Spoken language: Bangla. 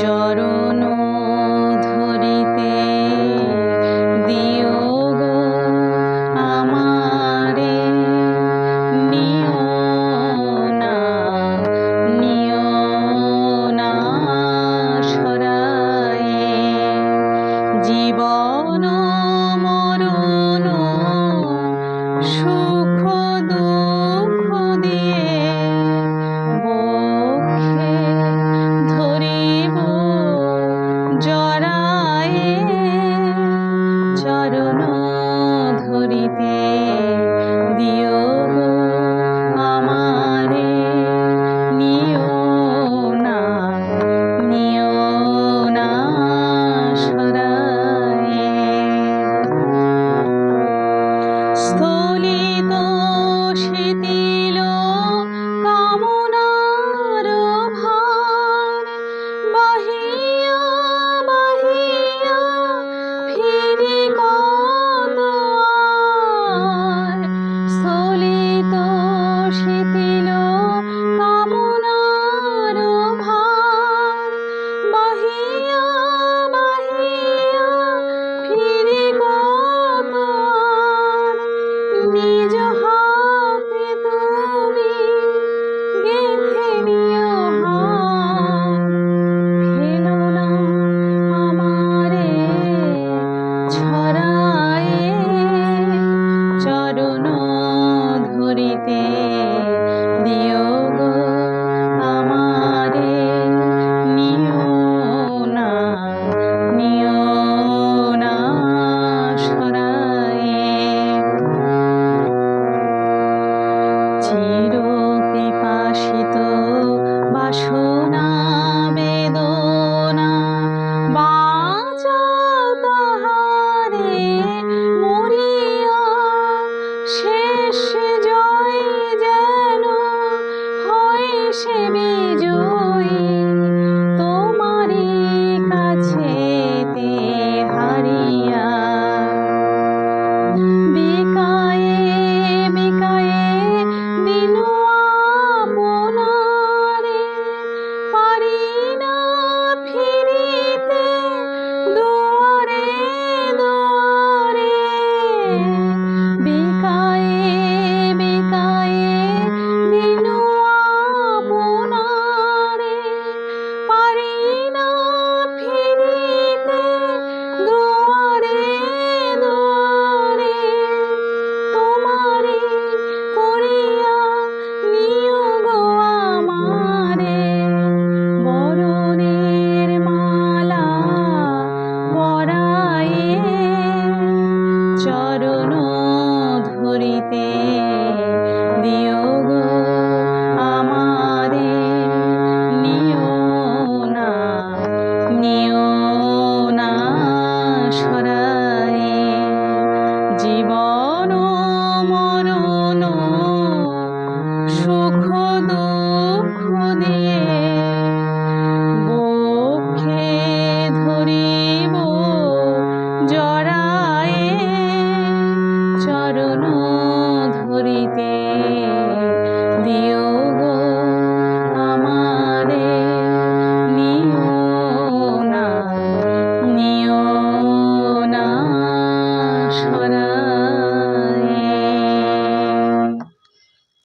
চরণ こ সে বিজয় সরাই জীবন মরণ সুখ দুঃখ দিয়ে বক্ষে ধরিব জড়ায়ে চরণ ধরিতে দিও।